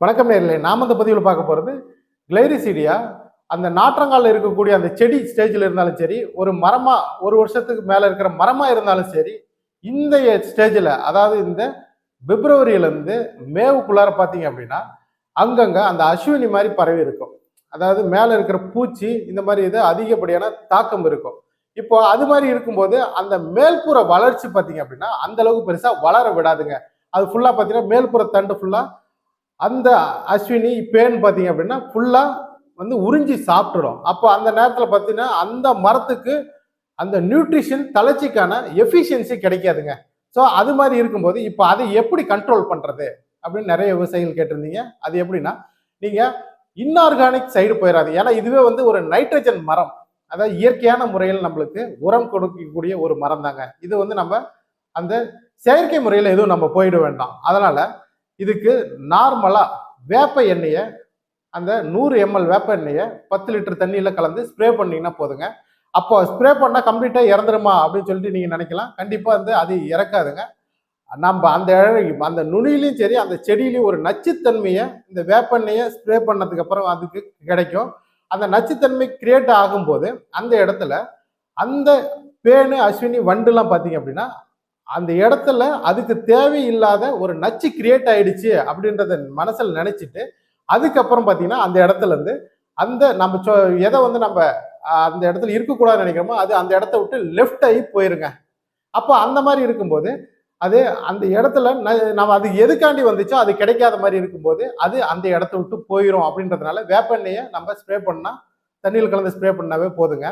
வணக்கம் நேரில் நாம் அந்த பதிவில் பார்க்க போகிறது கிளைரிசீடியா. அந்த நாற்றங்காலில் இருக்கக்கூடிய அந்த செடி ஸ்டேஜில் இருந்தாலும் சரி ஒரு மரமாக ஒரு வருஷத்துக்கு மேலே இருக்கிற மரமாக இருந்தாலும் சரி இந்த ஸ்டேஜில் அதாவது இந்த பிப்ரவரியிலேருந்து மேவுக்குள்ளார பார்த்தீங்க அப்படின்னா அங்கங்கே அந்த அஸ்வினி மாதிரி பரவி இருக்கும். அதாவது மேலே இருக்கிற பூச்சி இந்த மாதிரி இது அதிகப்படியான தாக்கம் இருக்கும். இப்போ அது மாதிரி இருக்கும்போது அந்த மேல்புற வளர்ச்சி பார்த்தீங்க அப்படின்னா அந்த அளவுக்கு பெருசாக வளர விடாதுங்க. அது ஃபுல்லாக பார்த்தீங்கன்னா மேல்புற தண்டு ஃபுல்லாக அந்த அஸ்வினி பேன் பார்த்தீங்க அப்படின்னா ஃபுல்லாக வந்து உறிஞ்சி சாப்பிட்டுடும் அப்போ அந்த நேரத்தில் பார்த்தீங்கன்னா அந்த மரத்துக்கு அந்த நியூட்ரிஷன் தளர்ச்சிக்கான எஃபிஷியன்சி கிடைக்காதுங்க. ஸோ அது மாதிரி இருக்கும்போது இப்போ அதை எப்படி கண்ட்ரோல் பண்ணுறது அப்படின்னு நிறைய விவசாயிகள் கேட்டிருந்தீங்க. அது எப்படின்னா நீங்கள் இன்ஆர்கானிக் சைடு போயிடாது ஏன்னா இதுவே வந்து ஒரு நைட்ரஜன் மரம். அதாவது இயற்கையான முறையில் நம்மளுக்கு உரம் கொடுக்கக்கூடிய ஒரு மரம் தாங்க இது வந்து நம்ம அந்த செயற்கை முறையில் எதுவும் நம்ம போயிட வேண்டாம். அதனால் இதுக்கு நார்மலாக வேப்ப எண்ணெயை அந்த நூறு எம்எல் வேப்ப எண்ணெயை பத்து லிட்டர் தண்ணியில் கலந்து ஸ்ப்ரே பண்ணிங்கன்னா போதுங்க. அப்போ ஸ்ப்ரே பண்ணால் கம்ப்ளீட்டாக இறந்துருமா அப்படின்னு சொல்லிட்டு நீங்கள் நினைக்கலாம். கண்டிப்பாக வந்து அது இறக்காதுங்க. நம்ம அந்த அந்த நுனிலையும் சரி அந்த செடியிலையும் ஒரு நச்சுத்தன்மையை இந்த வேப்பெண்ணெயை ஸ்ப்ரே பண்ணதுக்கு அப்புறம் அதுக்கு கிடைக்கும். அந்த நச்சுத்தன்மை கிரியேட் ஆகும்போது அந்த இடத்துல அந்த பேனு அஸ்வினி வண்டுலாம் பார்த்தீங்க அப்படின்னா அந்த இடத்துல அதுக்கு தேவையில்லாத ஒரு நச்சு கிரியேட் ஆயிடுச்சு அப்படின்றத மனசில் நினைச்சிட்டு அதுக்கப்புறம் பார்த்தீங்கன்னா அந்த இடத்துல இருந்து அந்த நம்ம சொ எதை வந்து நம்ம அந்த இடத்துல இருக்கக்கூடாதுன்னு நினைக்கிறோமோ அது அந்த இடத்த விட்டு லெஃப்ட் ஆகி போயிருங்க. அப்போ அந்த மாதிரி இருக்கும்போது அது அந்த இடத்துல ந- நம்ம அது எதுக்காண்டி வந்துச்சோ அது கிடைக்காத மாதிரி இருக்கும்போது அது அந்த இடத்த விட்டு போயிடும் அப்படின்றதுனால வேப்பெண்ணெயை நம்ம ஸ்ப்ரே பண்ணால் தண்ணியில் கலந்து ஸ்ப்ரே பண்ணாவே போதுங்க.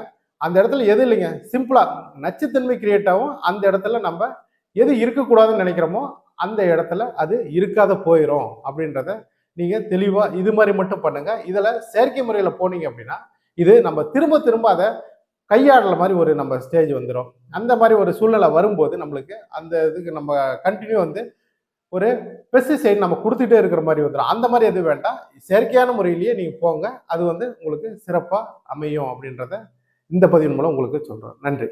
அந்த இடத்துல எது இல்லைங்க? சிம்பிளாக நச்சுத்தன்மை கிரியேட் ஆகும். அந்த இடத்துல நம்ம எது இருக்கக்கூடாதுன்னு நினைக்கிறோமோ அந்த இடத்துல அது இருக்காத போயிடும் அப்படின்றத நீங்கள் தெளிவாக இது மாதிரி மட்டும் பண்ணுங்கள் இதில் செயற்கை முறையில் போனீங்க அப்படின்னா இது நம்ம திரும்ப திரும்ப அதை கையாடுற மாதிரி ஒரு நம்ம ஸ்டேஜ் வந்துடும் அந்த மாதிரி ஒரு சூழ்நிலை வரும்போது நம்மளுக்கு அந்த இதுக்கு நம்ம கண்டினியூ வந்து ஒரு பெஸ்டிசைட் நம்ம கொடுத்துட்டே இருக்கிற மாதிரி வந்துடும் அந்த மாதிரி எதுவும் வேண்டாம். செயற்கையான முறையிலேயே நீங்கள் போங்க. அது வந்து உங்களுக்கு சிறப்பாக அமையும் அப்படின்றத இந்த பதிவின் மூலம் உங்களுக்கு சொல்கிறேன் நன்றி.